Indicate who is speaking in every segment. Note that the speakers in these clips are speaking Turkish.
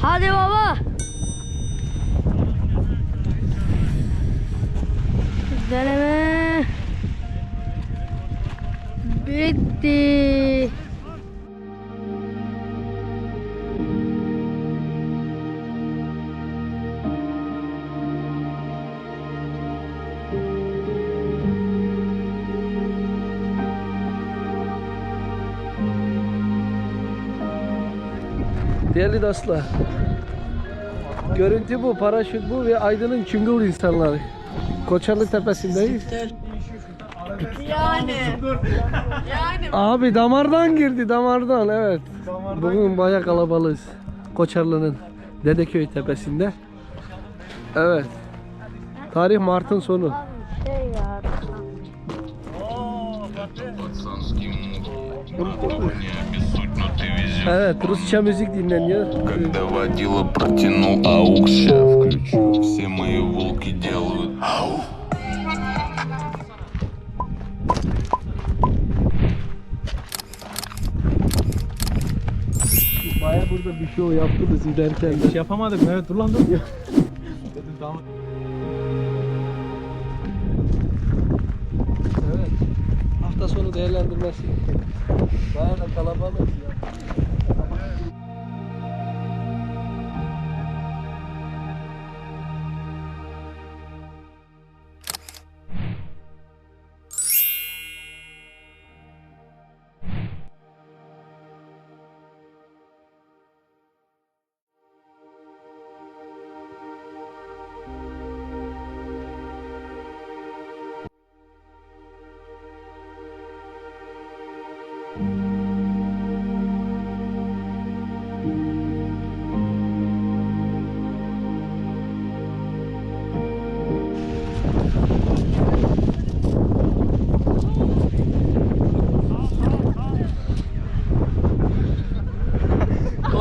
Speaker 1: Hadi baba. Deneme. Bitti.
Speaker 2: Değerli dostlar. Görüntü bu, paraşüt bu ve Aydın'ın çıngıl insanları. Koçarlı tepesindeyiz.
Speaker 3: Yani. yani.
Speaker 2: Abi damardan girdi, damardan evet. Bugün baya kalabalığız. Koçarlı'nın Dedeköy tepesinde. Evet. Tarih Mart'ın sonu.
Speaker 1: Şey ya.
Speaker 4: Пацанский муж. Не обессудь, но ты везешь.
Speaker 2: Evet, Rusça müzik dinleniyor.
Speaker 4: Когда водила протянул аук, ща включу. Все мои волки делают ау.
Speaker 2: Baya burada bir show yaptınız giderken de.
Speaker 5: Şey yapamadım evet dur lan dur. Dedim tamam.
Speaker 2: Evet. Hafta sonu değerlendirmesi. Baya da kalabalık ya.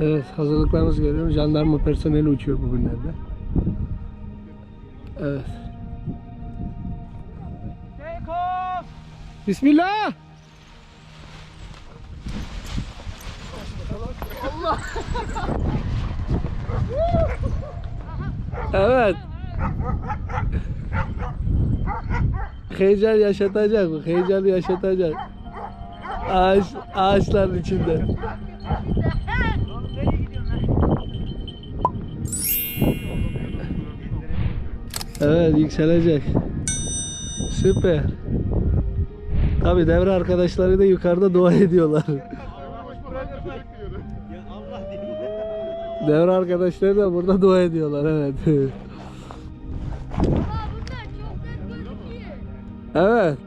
Speaker 2: Evet, hazırlıklarımızı görüyorum. Jandarma personeli uçuyor bugünlerde. Evet. Bismillah. Evet. Heyecan yaşatacak bu. Heyecan yaşatacak. Ağaç, ağaçların içinde. Evet yükselecek. Süper. Tabi devre arkadaşları da yukarıda dua ediyorlar. devre arkadaşları da burada dua ediyorlar evet. evet.